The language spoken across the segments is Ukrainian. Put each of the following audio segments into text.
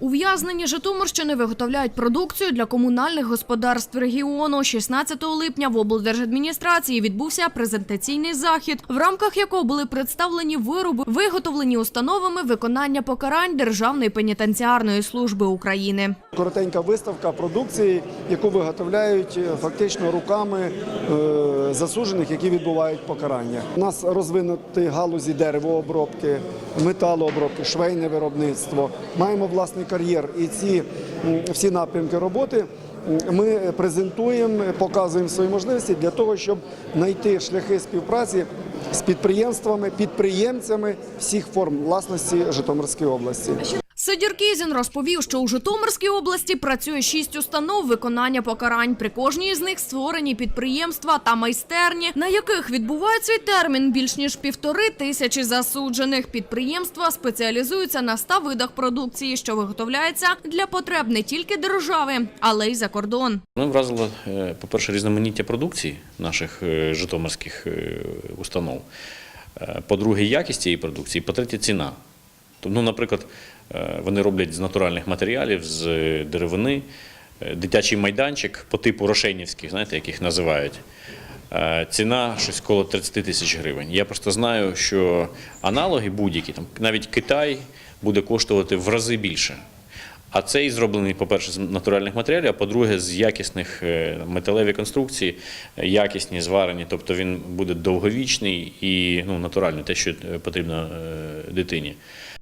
Ув'язнені Житомирщини виготовляють продукцію для комунальних господарств регіону. 16 липня в облдержадміністрації відбувся презентаційний захід, в рамках якого були представлені вироби, виготовлені установами виконання покарань Державної пенітенціарної служби України. Коротенька виставка продукції, яку виготовляють е, фактично руками е, засуджених, які відбувають покарання. У нас розвинуті галузі деревообробки, металообробки, швейне виробництво. Маємо власний кар'єр, і ці всі напрямки роботи. Ми презентуємо, показуємо свої можливості для того, щоб знайти шляхи співпраці з підприємствами, підприємцями всіх форм власності Житомирської області. Сидір Кізін розповів, що у Житомирській області працює шість установ виконання покарань. При кожній з них створені підприємства та майстерні, на яких відбувають свій термін більш ніж півтори тисячі засуджених. Підприємства спеціалізуються на ста видах продукції, що виготовляється для потреб не тільки держави, але й за кордон. Ми вразило, е, по-перше, різноманіття продукції наших е, житомирських е, установ. Е, По-друге, якість цієї продукції. По-третє, ціна. Тобто, ну, наприклад, е, вони роблять з натуральних матеріалів, з деревини, е, дитячий майданчик по типу рошенівських, знаєте, як їх називають. Е, Ціна щось коло 30 тисяч гривень. Я просто знаю, що аналоги будь-які, там навіть Китай буде коштувати в рази більше. А цей зроблений, по-перше, з натуральних матеріалів, а по-друге, з якісних металеві конструкції, е, якісні, зварені. Тобто він буде довговічний і ну, натуральний, те, що потрібно дитині.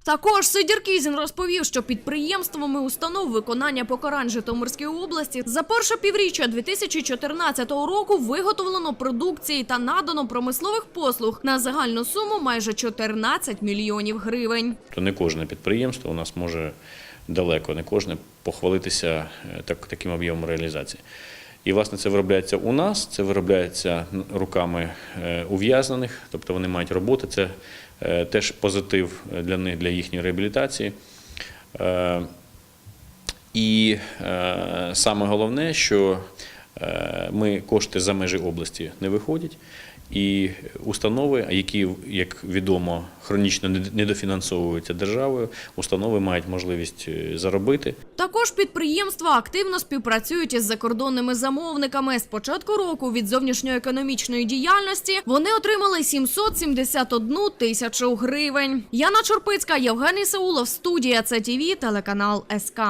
Також Сидір Кізін розповів, що підприємствами установ виконання покарань Житомирської області за перше півріччя 2014 року виготовлено продукції та надано промислових послуг на загальну суму майже 14 мільйонів гривень. То не кожне підприємство у нас може далеко, не кожне похвалитися е, так, таким об'ємом реалізації. І, власне, це виробляється у нас, це виробляється руками е, ув'язнених, тобто вони мають роботи, це теж позитив для них, для їхньої реабілітації. Е, І е, саме головне, що е, ми кошти за межі області не виходять, і установи, які, як відомо, хронічно недофінансовуються державою, установи мають можливість е, заробити. Також підприємства активно співпрацюють із закордонними замовниками. З початку року від зовнішньоекономічної діяльності вони отримали 771 тисячу гривень. Яна Чорпицька, Євгеній Саулов, студія ЦТВ, телеканал СК.